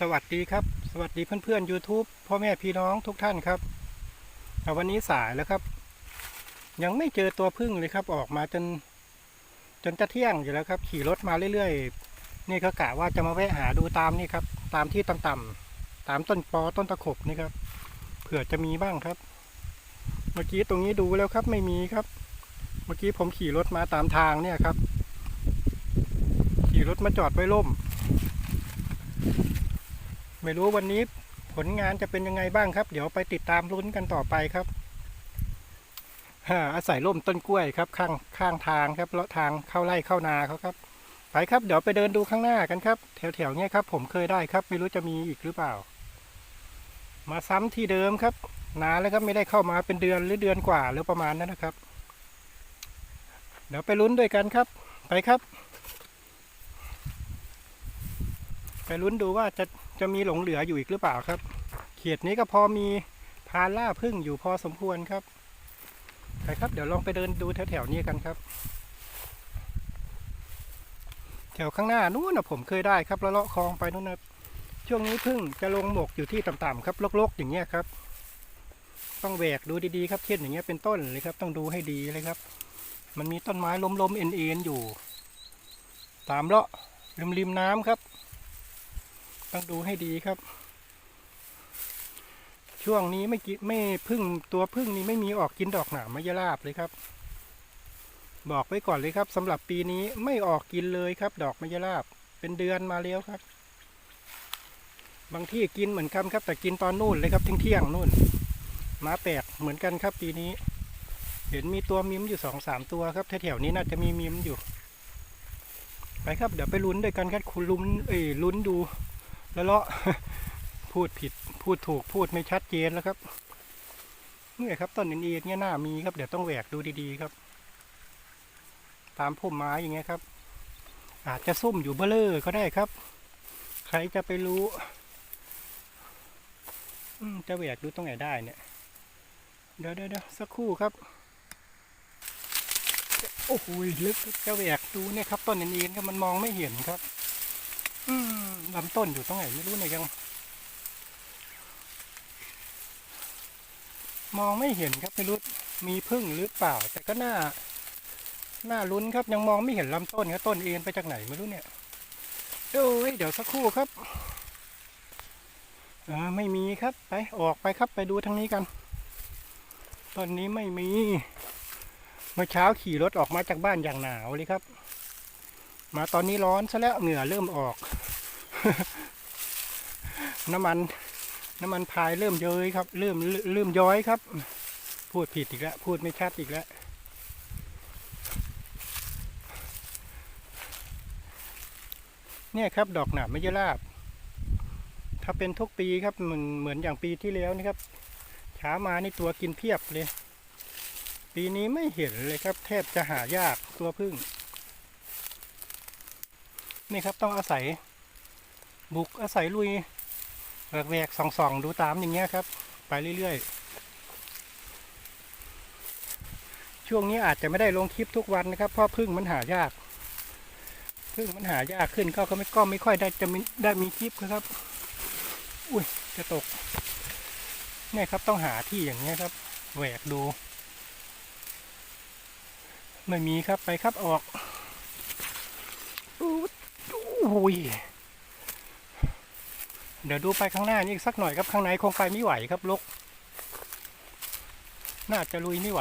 สวัสดีครับ สวัสดีเพื่อนๆ YouTube พ่อแม่พี่น้องทุกท่านครับอ่วันนี้สายแล้วครับ ยังไม่เจอตัวพึ่งเลยครับ ออกมาจน จนจะเที่ยงอยู่แล้วครับ ขี่รถมาเรื่อยๆ นี่ก็กะว่าจะมาแวะหาดูตามนี่ครับ ตามที่ต่ำๆตามต้นปอต้นตะขบนี่ครับเผื่อจะมีบ้างครับ เมื่อกี้ตรงนี้ดูแล้วครับไม่มีครับ เมื่อกี้ผมขี่รถมาตามทางเนี่ยครับ ขี่รถมาจอดไว้ร่ม ไม่รู้วันนี้ผลงานจะเป็นยังไงบ้างครับ เดี๋ยวไปติดตามลุ้นกันต่อไปครับฮ่าอาศัยร่มต้นกล้วยครับ ข้างข้างทางครับเลาะทางเข้าไร่เข้านาเขาครับ ไปครับเดี๋ยวไปเดินดูข้างหน้ากันครับ แถวๆเนี้ยครับ ผมเคยได้ครับ ไม่รู้จะมีอีกหรือเปล่า มาซ้ำที่เดิมครับนานแล้วครับไม่ได้เข้ามาเป็นเดือนหรือเดือนกว่าหรือประมาณนั้นนะครับ เดี๋ยวไปลุ้นด้วยกันครับ ไปครับ ไป ลุ้นดูว่าจะจะมีหลงเหลืออยู่อีกหรือเปล่าครับ เขียดนี้ก็พอมีพานล่าพึ่งอยู่พอสมควรครับไปครับ เดี๋ยวลองไปเดินดูแถวๆนี้กันครับ แถวข้างหน้านู้นนะผมเคยได้ครับแล้วเลาะคลองไปนู้นนะช่วงนี้พึ่งจะลงหมกอยู่ที่ต่ำๆครับลกๆ อย่างเงี้ยครับ ต้องแหวกดูดีๆครับเช่นอย่างเงี้ยเป็นต้นเลยครับ ต้องดูให้ดีเลยครับ มันมีต้นไม้ล้มๆเอ็นๆอยู่ ตามเลาะริมๆน้ำครับ ต้องดูให้ดีครับ ช่วงนี้ไม่กิไม่พึ่งตัวพึ่งนี้ไม่มีออกกินดอกหนามมะยราบเลยครับ บอกไว้ก่อนเลยครับสำหรับปีนี้ไม่ออกกินเลยครับ ดอกมะยราบ เป็นเดือนมาแล้วครับ บางที่กินเหมือนกันครับ แต่กินตอนนู่นเลยครับทิ้งเที่ยงนู่นมาแปลกเหมือนกันครับ ปีนี้ เห็นมีตัวมิมอยู่สองสามตัวครับแถวๆนี้น่าจะมีมิมอยู่ ไปครับเดี๋ยวไปลุ้นด้วยกันครับคุณลุ้นเอ้ลุ้นดู แล้วเลาะพูดผิดพูดถูกพูดไม่ชัดเจนแล้วครับเนี่ยครับต้นอินเอียเนี่ยหน้ามีครับเดี๋ยวต้องแหวกดูดีๆครับ ตามพุ่มไม้อย่างเงี้ยครับ อาจจะซุ่มอยู่เบลเลอร์ก็ได้ครับ ใครจะไปรู้จะแหวกดูตรงไหนได้เนี่ยเดี๋ยวเดี๋ยวสักครู่ครับโอ้โหลึกจะแหวกดูเนี่ยครับต้นอินเอียครับมันมองไม่เห็นครับ อืม ลำต้นอยู่ตรงไหนไม่รู้เนี่ยยัง มองไม่เห็นครับไม่รู้มีพึ่งหรือเปล่า แต่ก็น่าน่าลุ้นครับยังมองไม่เห็นลำต้นครับต้นเอ็นไปจากไหนไม่รู้เนี่ยโอ้ยเดี๋ยวสักครู่ครับอ่าไม่มีครับไปออกไปครับไปดูทางนี้กัน ตอนนี้ไม่มี เมื่อเช้าขี่รถออกมาจากบ้านอย่างหนาวเลยครับ มาตอนนี้ร้อนซะแล้วเหงื่อเริ่มออก น้ำมัน น้ำมันพายเริ่มเย้ยครับ เริ่มเริ่มย้อยครับ พูดผิดอีกแล้ว พูดไม่ชัดอีกแล้วเนี่ยครับ ดอกหนามมะยราบ ถ้าเป็นทุกปีครับเหมือนเหมือนอย่างปีที่แล้วนะครับช้ามานี่ตัวกินเพียบเลย ปีนี้ไม่เห็นเลยครับ แทบจะหายากตัวพึ่ง นี่ครับต้องอาศัย บุกอาศัยลุยแหวกๆส่องๆ ดูตามอย่างเงี้ยครับ ไปเรื่อยๆ ช่วงนี้อาจจะไม่ได้ลงคลิปทุกวันนะครับ เพราะพึ่งมันหายาก พึ่งมันหายากขึ้นก็ก็ไม่ก็ไม่ค่อยได้จะมีได้มีคลิปครับ อุ้ยจะตก เนี่ยครับต้องหาที่อย่างเงี้ยครับแหวกดู ไม่มีครับไปครับออกอู้อุ้ย เดี๋ยวดูไปข้างหน้านี่อีกสักหน่อยครับข้างในคงไปไม่ไหวครับลกน่าจะลุยไม่ไหว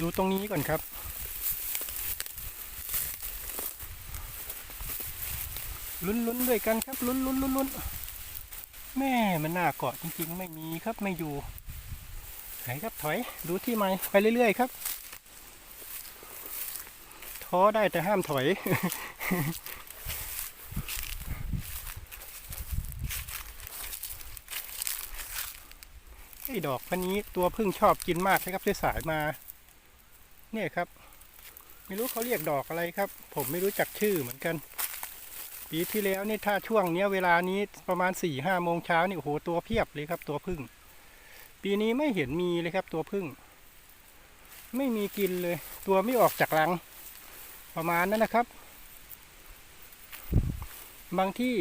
ดูตรงนี้ก่อนครับ ลุ้นลุ้นด้วยกันครับลุ้นลุ้นลุ้นลุ้นแม่มันน่าเกาะจริงๆ ไม่มีครับไม่อยู่ไหนครับถอยดูที่ไม้ไปเรื่อยๆครับ ท้อได้แต่ห้ามถอย อ้ดอกพันนี้ตัวพึ่งชอบกินมากนะครับที่สายมา เนี่ยครับ ไม่รู้เขาเรียกดอกอะไรครับ ผมไม่รู้จักชื่อเหมือนกัน ปีที่แล้วนี่ถ้าช่วงเนี้ยเวลานี้ประมาณสี่ห้าโมงเช้านี่โอ้โหตัวเพียบเลยครับ ตัวพึ่ง ปีนี้ไม่เห็นมีเลยครับ ตัวพึ่ง ไม่มีกินเลย ตัวไม่ออกจากรัง ประมาณนั้นนะครับ บางที่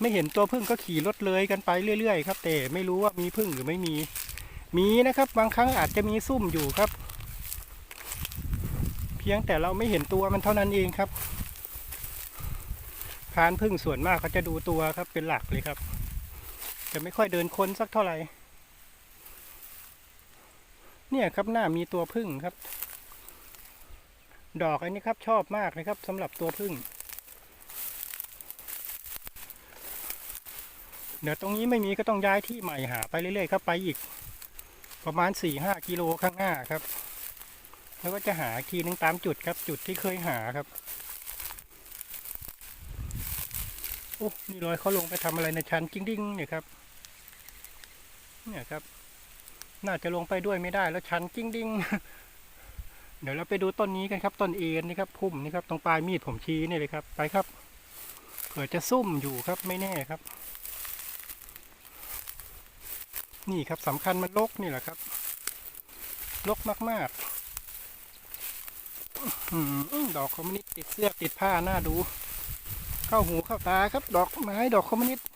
ไม่เห็นตัวพึ่งก็ขี่รถเลยกันไปเรื่อย ๆ ครับ แต่ไม่รู้ว่ามีพึ่งหรือไม่มี มีนะครับ บางครั้งอาจจะมีซุ่มอยู่ครับ เพียงแต่เราไม่เห็นตัวมันเท่านั้นเองครับพานพึ่งส่วนมากเขาจะดูตัวครับเป็นหลักเลยครับ จะไม่ค่อยเดินค้นสักเท่าไหร่ เนี่ยครับหน้ามีตัวพึ่งครับ ดอกอันนี้ครับชอบมากนะครับสำหรับตัวพึ่ง เดี๋ยวตรงนี้ไม่มีก็ต้องย้ายที่ใหม่หาไปเรื่อยๆครับไปอีก ประมาณสี่ห้ากิโลข้างหน้าครับ แล้วก็จะหาอีกทีนึงตามจุดครับจุดที่เคยหาครับโอ้นี่รอยเขาลงไปทำอะไรในชั้นจิ้งดิ้งเนี่ยครับ เนี่ยครับ น่าจะลงไปด้วยไม่ได้แล้วชั้นจิ้งดิ้งเดี๋ยวเราไปดูต้นนี้กันครับ ต้นเอ็นนี่ครับพุ่มนี่ครับตรงปลายมีดผมชี้นี่เลยครับ ไปครับ เผื่อจะซุ่มอยู่ครับไม่แน่ครับ นี่ครับสำคัญมันลกนี่แหละครับ ลกมากๆอื้อหือดอกคอมมิวนิสต์ติดเสื้อติดผ้าหน้าดู เข้าหูเข้าตาครับ ดอกไม้ดอกคอมมิวนิสต์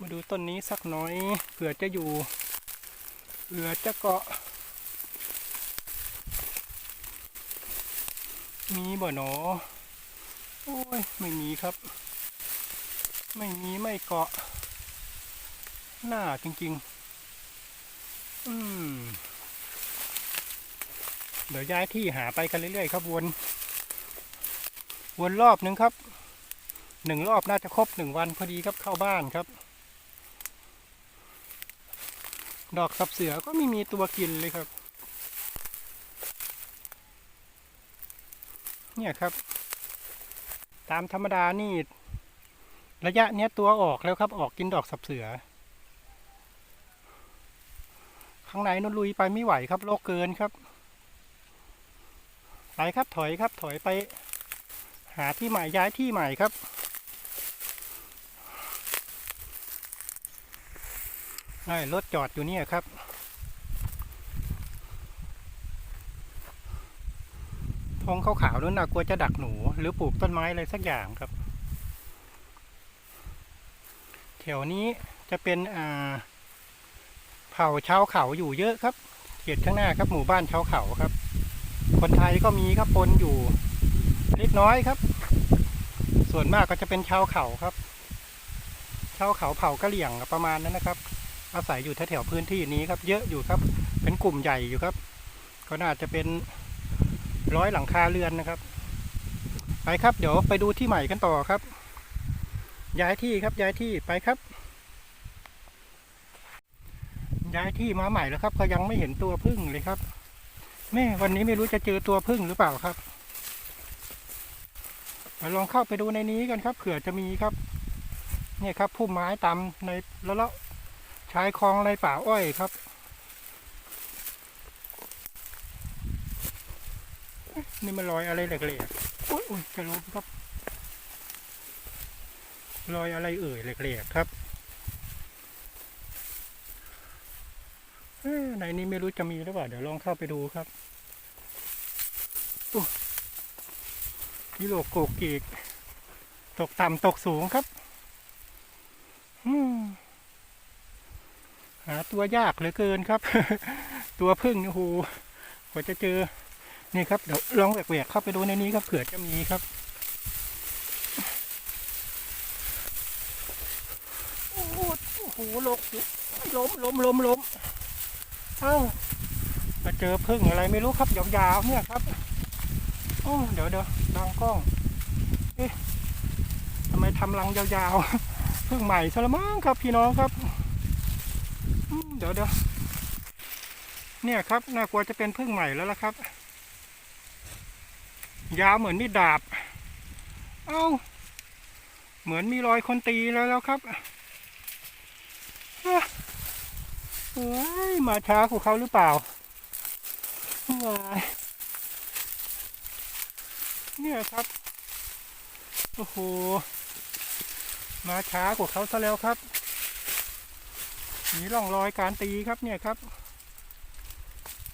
มาดูต้นนี้สักน้อยเผื่อจะอยู่เผื่อจะเกาะ มีบ่หนอ โอ้ย ไม่มีครับ ไม่มีไม่เกาะ หน้าจริง ๆ อืม เดี๋ยวย้ายที่หาไปกันเรื่อยๆครับวนวนรอบหนึ่งครับหนึ่งรอบน่าจะครบหนึ่งวันพอดีครับเข้าบ้านครับ ดอกสับเสือก็ไม่มีตัวกินเลยครับ เนี่ยครับ ตามธรรมดานี่ ระยะเนี้ยตัวออกแล้วครับออกกินดอกสับเสือ ข้างในนุ่นลุยไปไม่ไหวครับโลกเกินครับไปครับถอยครับถอยไป หาที่ใหม่ย้ายที่ใหม่ครับไอ้รถจอดอยู่เนี่ยครับธงขาวๆนั่นนะกลัวจะดักหนู หรือปลูกต้นไม้อะไรสักอย่างครับ แถวนี้จะเป็นอ่า เผ่าชาวเขาอยู่เยอะครับ เขตข้างหน้าครับหมู่บ้านชาวเขาครับ คนไทยก็มีครับปนอยู่เล็กน้อยครับ ส่วนมากก็จะเป็นชาวเขาครับ ชาวเขาเผ่ากะเหลี่ยงประมาณนั้นนะครับ อาศัยอยู่แถวๆพื้นที่นี้ครับ เยอะอยู่ครับ เป็นกลุ่มใหญ่อยู่ครับ ก็น่าจะเป็นร้อยหลังคาเรือนนะครับ ไปครับ เดี๋ยวไปดูที่ใหม่กันต่อครับ ย้ายที่ครับย้ายที่ไปครับ ย้ายที่มาใหม่แล้วครับ ก็ยังไม่เห็นตัวพึ่งเลยครับ แม่วันนี้ไม่รู้จะเจอตัวพึ่งหรือเปล่าครับมาลองเข้าไปดูในนี้กันครับเผื่อจะมีครับ เนี่ยครับพุ่มไม้ตามในแล้วเลาะชายคลองในป่าอ้อยครับ นี่มันรอยอะไรแหลกๆอุ้ยอุ้ยจะล้มครับ รอยอะไรเอ่ยแหลกๆครับในนี้ไม่รู้จะมีหรือเปล่า เดี๋ยวลองเข้าไปดูครับอุ๊ยกิโลโกกีก ตกต่ำตกสูงครับหาตัวยากเหลือเกินครับ ตัวพึ่งนี่โอ้โหกว่าจะเจอ นี่ครับ เดี๋ยวลองแหวกๆเข้าไปดูในนี้ครับเผื่อจะมีครับ โอ้โหโอ้โหลกล้มล้มล้มล้มเอ้ามาเจอพึ่งอะไรไม่รู้ครับยาวๆเนี่ยครับโอ้เดี๋ยวเดี๋ยวลองกล้อง เอ๊ะทำไมทำรังยาวๆพึ่งใหม่ซะละมั้งครับ พี่น้องครับเดี๋ยวเดี๋ยวเนี่ยครับน่ากลัวจะเป็นพึ่งใหม่แล้วล่ะครับ ยาวเหมือนมีดาบ เอ้า เหมือนมีรอยคนตีแล้วแล้วครับ เฮ้ยมาช้าของเขาหรือเปล่าว้ายเนี่ยครับ โอ้โห มาช้ากว่าเขาซะแล้วครับ มีร่องรอยการตีครับเนี่ยครับ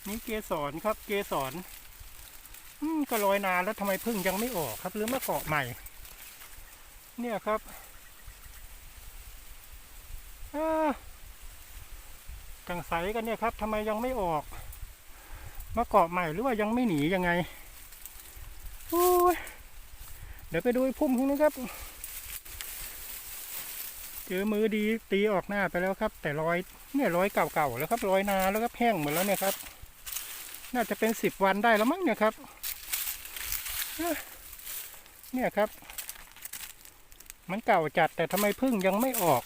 นี่เกสรครับ เกสรอืมก็ลอยนานแล้วทำไมพึ่งยังไม่ออกครับ หรือมาเกาะใหม่ เนี่ยครับ กังใสกันเนี่ยครับทำไมยังไม่ออก มาเกาะใหม่หรือว่ายังไม่หนียังไงเดี๋ยวไปดูไอ้พุ่มข้างนี้ครับ เจอมือดีตีออกหน้าไปแล้วครับ แต่รอยเนี่ยรอยเก่าๆแล้วครับรอยนาแล้วครับแห้งหมดแล้วเนี่ยครับ น่าจะเป็นสิบวันได้แล้วมั้งเนี่ยครับเอ้อเนี่ยครับ มันเก่าจัดแต่ทำไมพึ่งยังไม่ออก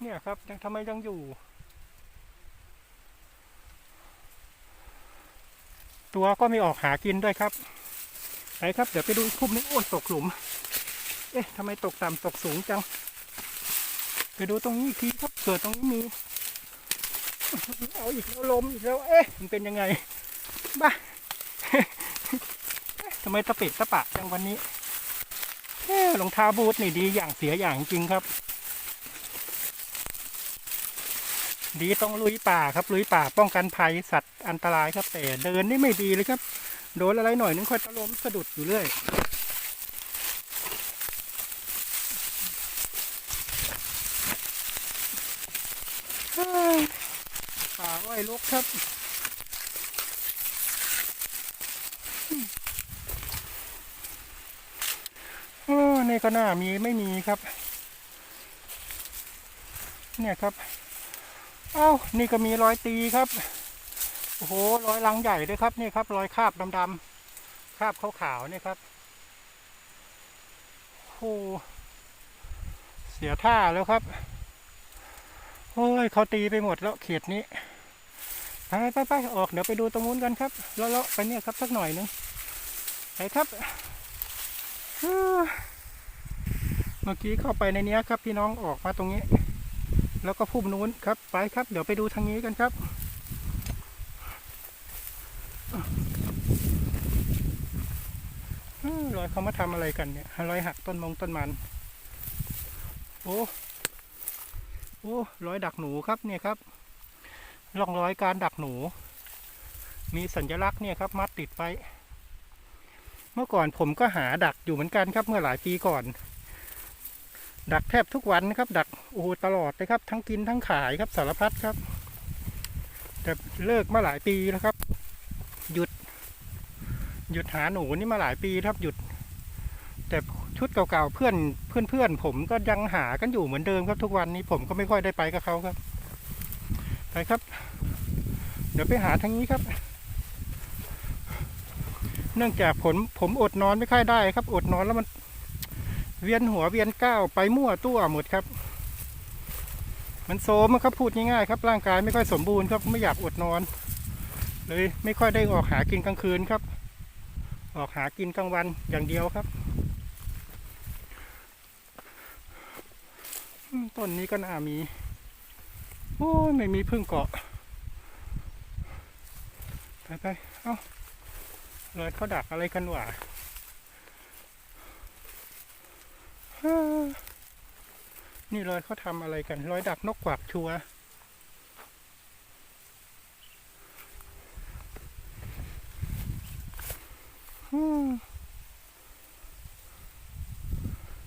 เนี่ยครับยังทำไมยังอยู่ ตัวก็ไม่ออกหากินด้วยครับไปครับเดี๋ยวไปดูพุ่มนี้โอ้ยตกหลุม เอ๊ะทำไมตกต่ำตกสูงจัง ไปดูตรงนี้อีกทีครับเกิดตรงนี้มีเอาอีกแล้วลมอีกแล้วเอ๊ะมันเป็นยังไงบ้าทำไมตะเปิดตะปะจังวันนี้รองเท้าบูทนี่ดีอย่างเสียอย่างจริงครับ ดีต้องลุยป่าครับลุยป่าป้องกันภัยสัตว์อันตรายครับแต่เดินนี่ไม่ดีเลยครับ โดนอะไรหน่อยนึงค่อยตะลมสะดุดอยู่เรื่อยป่าอ้อยลกครับโอ้ในก็น่ามีไม่มีครับ เนี่ยครับ เอ้านี่ก็มีรอยตีครับ โอ้โหรอยรังใหญ่ด้วยครับนี่ครับ รอยคราบดำๆคราบขาวๆเนี่ครับโอ้โหเสียท่าแล้วครับโอ้ยเขาตีไปหมดแล้วเขตนี้ไปไปไปออกเดี๋ยวไปดูตรงนู้นกันครับเลาะไปเนี่ยครับสักหน่อยหนึงไปครับเอ้อเมื่อกี้เข้าไปในเนี้ยครับ พี่น้องออกมาตรงนี้ แล้วก็พุ่มนู้นครับ ไปครับ เดี๋ยวไปดูทางนี้กันครับ รอยเขามาทำอะไรกันเนี่ยรอยหักต้นมงต้นมัน โอ้โอ้รอยดักหนูครับเนี่ยครับร่องรอยการดักหนู มีสัญลักษณ์เนี่ยครับ มัดติดไว้ เมื่อก่อนผมก็หาดักอยู่เหมือนกันครับเมื่อหลายปีก่อน ดักแทบทุกวันนะครับ ดักโอ้ตลอดเลยครับ ทั้งกินทั้งขายครับสารพัดครับ แต่เลิกมาหลายปีแล้วครับ หยุด หยุดหาหนูนี่มาหลายปีครับหยุด แต่ชุดเก่าๆเพื่อนเพื่อนเพื่อนๆผมก็ยังหากันอยู่เหมือนเดิมครับทุกวันนี้ผมก็ไม่ค่อยได้ไปกับเขาครับ ไปครับ เดี๋ยวไปหาทางนี้ครับ เนื่องจากผมผมอดนอนไม่ค่อยได้ครับ อดนอนแล้วมัน เวียนหัวเวียนก้าวไปมั่วตัวหมดครับ มันโซมครับพูดง่ายๆครับ ร่างกายไม่ค่อยสมบูรณ์ครับไม่อยากอดนอน เลยไม่ค่อยได้ออกหากินกลางคืนครับ ออกหากินกลางวันอย่างเดียวครับต้นนี้ก็น่ามี โอ้ยไม่มีพึ่งเกาะ ไปไปๆเอ้าเลยเขาดักอะไรกันวะฮ่า นี่เลยเขาทำอะไรกัน รอยดักนกกวักชัวร์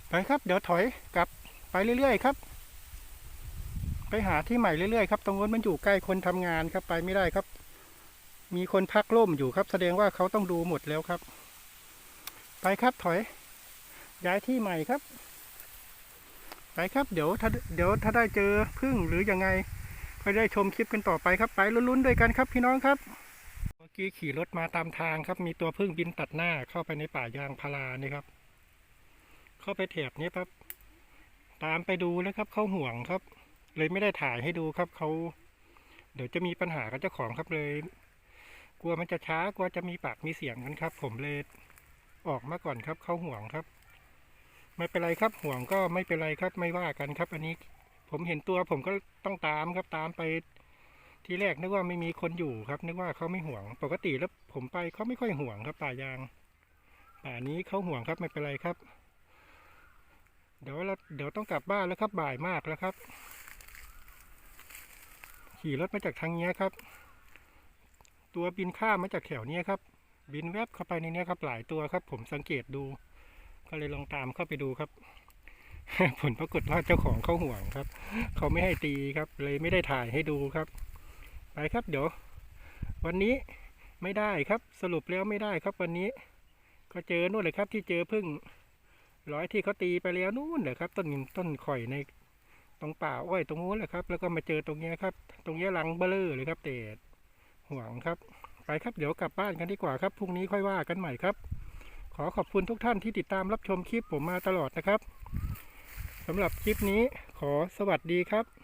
ไปครับ เดี๋ยวถอยกลับไปเรื่อยๆครับ ไปหาที่ใหม่เรื่อยๆครับตรงนู้นมันอยู่ใกล้คนทำงานครับ ไปไม่ได้ครับ มีคนพักร่มอยู่ครับ แสดงว่าเขาต้องดูหมดแล้วครับ ไปครับถอย ย้ายที่ใหม่ครับ ไปครับ เดี๋ยวถ้าเดี๋ยวถ้าได้เจอพึ่งหรือยังไงก็ได้ชมคลิปกันต่อไปครับไปลุ้นๆด้วยกันครับพี่น้องครับ เมื่อกี้ขี่รถมาตามทางครับ มีตัวพึ่งบินตัดหน้าเข้าไปในป่ายางพารานี่ครับ เข้าไปแถบนี้ครับ ตามไปดูแล้วครับเขาห่วงครับ เลยไม่ได้ถ่ายให้ดูครับเขาเดี๋ยวจะมีปัญหากับเจ้าของครับเลย กลัวมันจะช้ากลัวจะมีปากมีเสียงกันครับ ผมเลยออกมาก่อนครับเขาห่วงครับ ไม่เป็นไรครับห่วงก็ไม่เป็นไรครับไม่ว่ากันครับ อันนี้ผมเห็นตัวผมก็ต้องตามครับตามไป ทีแรกนึกว่าไม่มีคนอยู่ครับนึกว่าเขาไม่ห่วง ปกติแล้วผมไปเขาไม่ค่อยห่วงครับป่ายางป่านี้เขาห่วงครับไม่เป็นไรครับ เดี๋ยวเราเดี๋ยวต้องกลับบ้านแล้วครับบ่ายมากแล้วครับ ขี่รถมาจากทางนี้ครับ ตัวบินข้ามมาจากแถวเนี้ยครับ บินแวบเข้าไปในเนี้ยครับ หลายตัวครับ ผมสังเกตดู ก็เลยลองตามเข้าไปดูครับ ผลปรากฏว่าเจ้าของเขาห่วงครับ เขาไม่ให้ตีครับ เลยไม่ได้ถ่ายให้ดูครับ ไปครับเดี๋ยว วันนี้ไม่ได้ครับสรุปแล้วไม่ได้ครับวันนี้ ก็เจอนู่นเลยครับ ที่เจอพึ่งร้อยที่เขาตีไปแล้วนู่นเลยครับ ต้นต้นข่อยในตรงป่าอ้อยตรงนู้นแหละครับ แล้วก็มาเจอตรงเนี้ยครับ ตรงเนี้ยรังเบลอเลยครับเตดห่วงครับ ไปครับเดี๋ยวกลับบ้านกันดีกว่าครับพรุ่งนี้ค่อยว่ากันใหม่ครับ อขอบคุณทุกท่านที่ติดตามรับชมคลิปผมมาตลอดนะครับสำหรับคลิปนี้ขอสวัสดีครับ